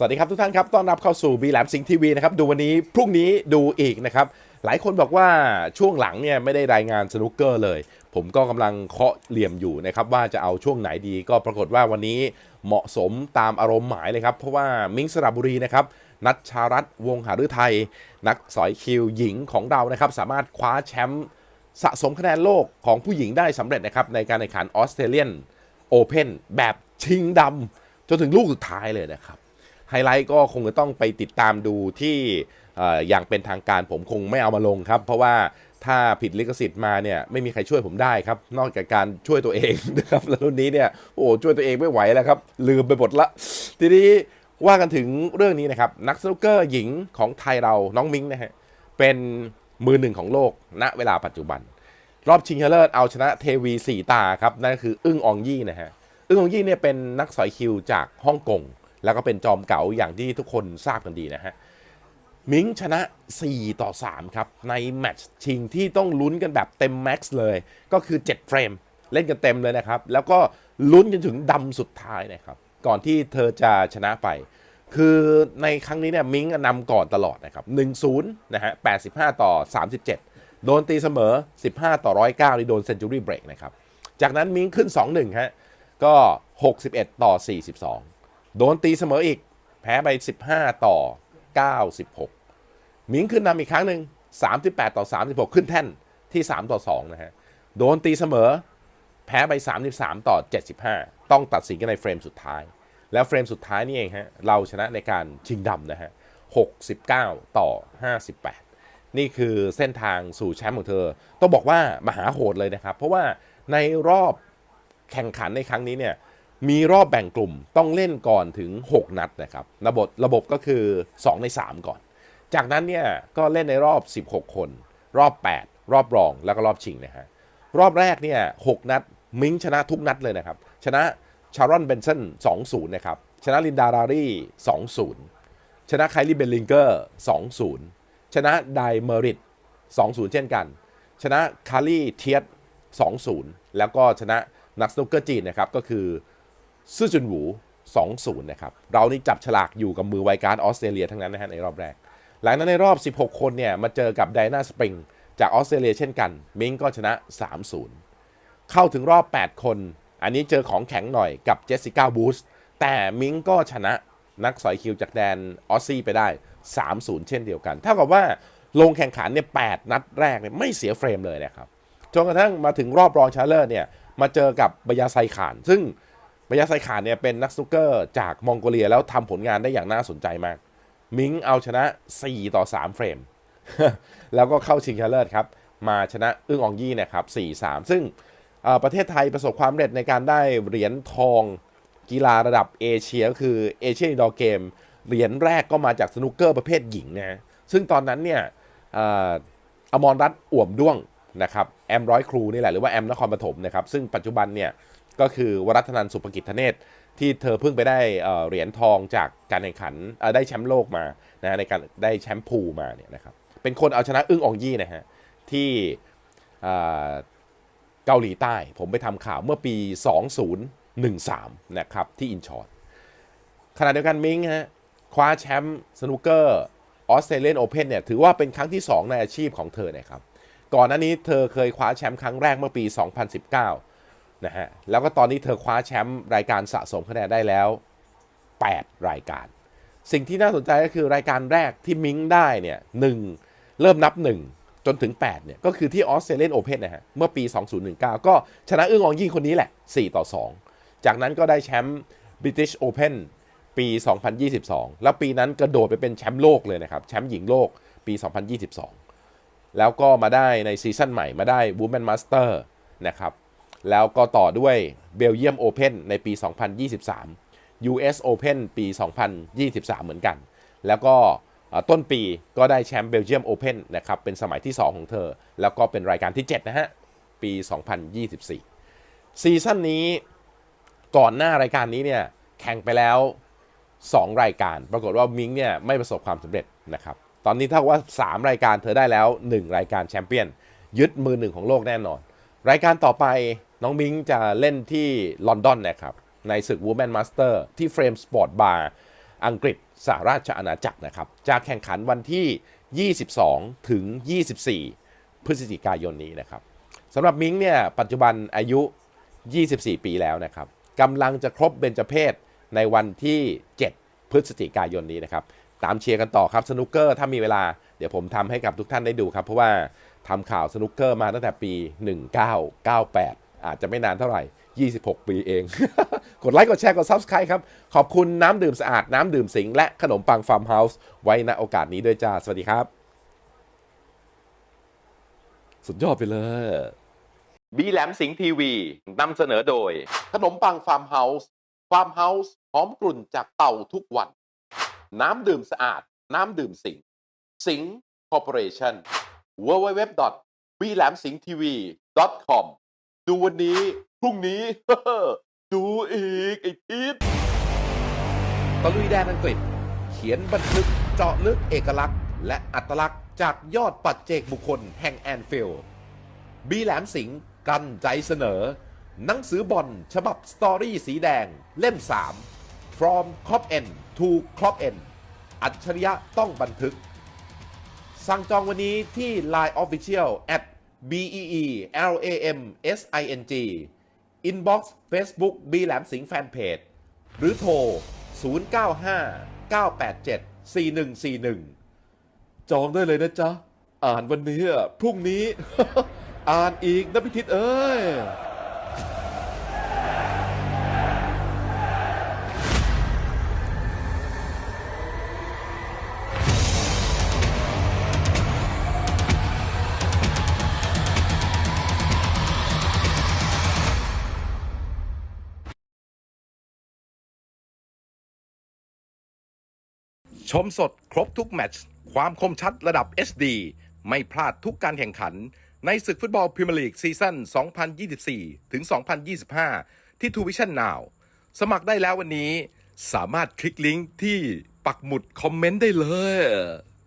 สวัสดีครับทุกท่านครับ ต้อนรับเข้าสู่บีแลมซิงทีวีนะครับ ดูวันนี้พรุ่งนี้ดูอีกนะครับ หลายคนบอกว่าช่วงหลังเนี่ยไม่ได้รายงานสนุกเกอร์เลย ผมก็กำลังเคาะเหลี่ยมอยู่นะครับ ว่าจะเอาช่วงไหนดี ก็ปรากฏว่าวันนี้เหมาะสมตามอารมณ์หมายเลยครับ เพราะว่ามิงสระบุรีนะครับนัทชารัตวงหฤทัยนักสอยคิวหญิงของเรานะครับ สามารถคว้าแชมป์สะสมคะแนนโลกของผู้หญิงได้สำเร็จนะครับในการแข่งขันออสเตรเลียนโอเพนแบบชิงดำจนถึงลูกสุดท้ายเลยนะครับ ไฮไลท์ก็คงจะต้องไปติดตามดูที่ออย่างเป็นทางการผมคงไม่เอามาลงครับ เพราะว่าถ้าผิดลิขสิทธิ์มาเนี่ยไม่มีใครช่วยผมได้ครับ นอกจากการช่วยตัวเองนะครับแล้วรุ่นนี้เนี่ยโอ้ช่วยตัวเองไม่ไหวแล้วครับลืมไปหมดละ ทีนี้ว่ากันถึงเรื่องนี้นะครับ นักสนุกเกอร์หญิงของไทยเราน้องมิ้งนะฮะเป็นมือหนึ่งของโลกณเวลาปัจจุบัน รอบชิงชนะเลิศเอาชนะเทวีสี่ตาครับนั่นก็คืออึ้งอองยี่นะฮะอึ้งอองยี่เนี่ยเป็นนักสอยคิวจากฮ่องกง แล้วก็เป็นจอมเก๋าอย่างที่ทุกคนทราบกันดีนะฮะมิงชนะ 4 ต่อ 3 ครับ ในแมตช์ชิงที่ต้องลุ้นกันแบบเต็มแม็กซ์เลย ก็คือ 7 เฟรม เล่นกันเต็มเลยนะครับ แล้วก็ลุ้นจนถึงดำสุดท้ายนะครับ ก่อนที่เธอจะชนะไป คือในครั้งนี้เนี่ยมิงนำก่อนตลอดนะครับ 1-0 นะฮะ 85 ต่อ 37 โดนตีเสมอ 15 ต่อ 109 นี่โดนเซนจูรี่เบรกนะครับ จากนั้นมิงขึ้น 2-1 ฮะ ก็ 61 ต่อ 42 โดนตีเสมออีก แพ้ไป 15 ต่อ 96 มิงขึ้นนำอีกครั้งหนึ่ง38 ต่อ 36 ขึ้นแท่นที่ 3 ต่อ 2 นะฮะ โดนตีเสมอ แพ้ไป 33 ต่อ 75 ต้องตัดสินกันในเฟรมสุดท้าย แล้วเฟรมสุดท้ายนี่เองฮะ เราชนะในการชิงดำนะฮะ 69 ต่อ 58 นี่คือเส้นทางสู่แชมป์ของเธอ ต้องบอกว่ามหาโหดเลยนะครับ เพราะว่าในรอบแข่งขันในครั้งนี้เนี่ย มีรอบแบ่งกลุ่มต้องเล่นก่อนถึง 6 นัดนะครับ ระบบระบบก็คือ 2 ใน 3 ก่อน จากนั้นเนี่ยก็เล่นในรอบ 16 คน รอบ 8 รอบรองแล้วก็รอบชิงนะฮะรอบแรกเนี่ย6นัด มิงชนะทุกนัดเลยนะครับ ชนะชารอนเบนสัน2-0 นะครับ ชนะลินดารารี2-0 ชนะไคลี่เบลลิงเกอร์2-0 ชนะไดเมอริต2-0 เช่นกัน ชนะคารีเทียส2-0 แล้วก็ชนะนักสนุกเกอร์จีนนะครับก็คือ ซื่อจุนหวู2-0นะครับ เรานี่จับฉลากอยู่กับมือไวการ์ดออสเตรเลียทั้งนั้นนะฮะในรอบแรก หลังนั้นในรอบ 16 คนเนี่ยมาเจอกับไดนาสปริงจากออสเตรเลียเช่นกัน มิงก็ชนะ 3-0 เข้าถึงรอบ 8 คน อันนี้เจอของแข็งหน่อยกับเจสสิก้าบูสแต่มิงก็ชนะนักสอยคิวจากแดนออสซี่ไปได้ 3-0 เช่นเดียวกัน เท่ากับว่าลงแข่งขันเนี่ย8นัดแรกเนี่ยไม่เสียเฟรมเลยนะครับ จนกระทั่งมาถึงรอบรองชนะเลิศเนี่ยมาเจอกับบยาไซขาน ซึ่ง บยาไซขานเนี่ยเป็นนักสนุกเกอร์จากมองโกเลียแล้วทำผลงานได้อย่างน่าสนใจมาก มิงเอาชนะ 4 ต่อ 3 เฟรม แล้วก็เข้าชิงชนะเลิศครับ มาชนะอึ้งอองยี่นะครับ 4-3 ซึ่งอ่อประเทศไทยประสบความสำเร็จในการได้เหรียญทองกีฬาระดับเอเชียก็คือเอเชียนดอเกมเหรียญแรกก็มาจากสนุกเกอร์ประเภทหญิงนะ ซึ่งตอนนั้นเนี่ยอ่ออมรรัตน์อ่วมด้วงนะครับแอมร้อยครูนี่แหละหรือว่าแอมนครปฐมนะครับซึ่งปัจจุบันเนี่ย ก็คือวรัตนันสุภกิจธเนศที่เธอเพิ่งไปได้เหรียญทองจากการแข่งขันได้แชมป์โลกมานะในการได้แชมป์พูมาเนี่ยนะครับเป็นคนเอาชนะอึ้งอองยี่นะฮะที่เอ่อเกาหลีใต้ ผมไปทำข่าวเมื่อปี 2013 นะครับ ที่อินชอนขณะเดียวกันมิงฮะคว้าแชมป์สนุกเกอร์ออสเตรเลียนโอเพนเนี่ยถือว่าเป็นครั้งที่ 2 ในอาชีพของเธอนะครับ ก่อนหน้านี้เธอเคยคว้าแชมป์ครั้งแรกเมื่อปี 2019 นะฮะแล้วก็ตอนนี้เธอคว้าแชมป์รายการสะสมคะแนนได้แล้ว 8 รายการ สิ่งที่น่าสนใจก็คือรายการแรกที่มิงได้เนี่ยหนึ่งเริ่มนับ 1 จนถึง 8 เนี่ย ก็คือที่ออสเตรเลียนโอเพนนะฮะ เมื่อปี 2019 ก็ชนะอึ้งอองยี่งคนนี้แหละ 4 ต่อ 2 จากนั้นก็ได้แชมป์ British Open ปี 2022 แล้วปีนั้นกระโดดไปเป็นแชมป์โลกเลยนะครับ แชมป์หญิงโลกปี 2022 แล้วก็มาได้ในซีซั่นใหม่มาได้ Women Master นะครับ แล้วก็ต่อด้วยเบลเยียมโอเพนในปี 2023 US Open ปี 2023 เหมือนกัน แล้วก็ต้นปีก็ได้แชมป์เบลเยียมโอเพนนะครับเป็นสมัยที่ 2 ของเธอ แล้วก็เป็นรายการที่ 7 นะฮะ ปี 2024 ซีซั่นนี้ก่อนหน้ารายการนี้เนี่ยแข่งไปแล้ว 2 รายการ ปรากฏว่ามิงเนี่ยไม่ประสบความสำเร็จนะครับตอนนี้ถ้าว่า 3 รายการเธอได้แล้ว 1 รายการแชมเปี้ยนยึดมือหนึ่งของโลกแน่นอน รายการต่อไป น้องมิงจะเล่นที่ลอนดอนนะครับ ในศึก Women Master ที่เฟรมสปอร์ตบาร์อังกฤษสหราชอาณาจักรนะครับ จะแข่งขันวันที่ 22 ถึง 24 พฤศจิกายนนี้นะครับสำหรับมิงเนี่ยปัจจุบันอายุ 24 ปีแล้วนะครับกำลังจะครบเบญจเพศในวันที่ 7 พฤศจิกายนนี้นะครับ ตามเชียร์กันต่อครับสนุกเกอร์ถ้ามีเวลาเดี๋ยวผมทำให้กับทุกท่านได้ดูครับ เพราะว่าทำข่าวสนุกเกอร์มาตั้งแต่ปี 1998 อาจจะไม่นานเท่าไหร่ 26 ปีเอง กดไลค์กดแชร์กด Subscribe ครับ ขอบคุณน้ำดื่มสะอาด น้ำดื่มสิงห์และขนมปังฟาร์มเฮาส์ไว้ณโอกาสนี้ด้วยจ้า สวัสดีครับ สุดยอดไปเลยบีแหลมสิงห์ทีวีนำเสนอโดย ขนมปังฟาร์มเฮาส์ฟาร์มเฮาส์หอมกลุ่นจากเต่าทุกวัน น้ำดื่มสะอาด น้ำดื่มสิงห์สิงห์คอร์ปอเรชั่น w w w b l a m s i n g t v com ดูวันนี้ พรุ่งนี้ ดูอีกไอ้ทิศตะลุยแดนอังกฤษ เขียนบันทึกเจาะลึกเอกลักษณ์ และอัตลักษณ์จากยอดปัจเจกบุคคลแห่งแอนฟิลด์บีแหลมสิงห์กันใจเสนอ หนังสือบอลฉบับสตอรี่สีแดงเล่ม 3 From Cop N to Cop N อัจฉริยะต้องบันทึก สั่งจองวันนี้ที่ Line Official at b e e l a m s i n g Inbox Facebook B แหลมสิงห์แฟนเพจหรือโทร 095 987 4141 จองได้เลยนะจ๊ะ อ่านวันนี้พรุ่งนี้ อ่านอีกนะพิทิศเอ้ย ชมสดครบทุกแมตช์ความคมชัดระดับ HD ไม่พลาดทุกการแข่งขัน ในศึกฟุตบอลพรีเมียร์ลีกซีซั่น 2024 ถึง 2025 ที่ทูวิชั่นนาวสมัครได้แล้ววันนี้ สามารถคลิกลิงก์ที่ปักหมุดคอมเมนต์ได้เลย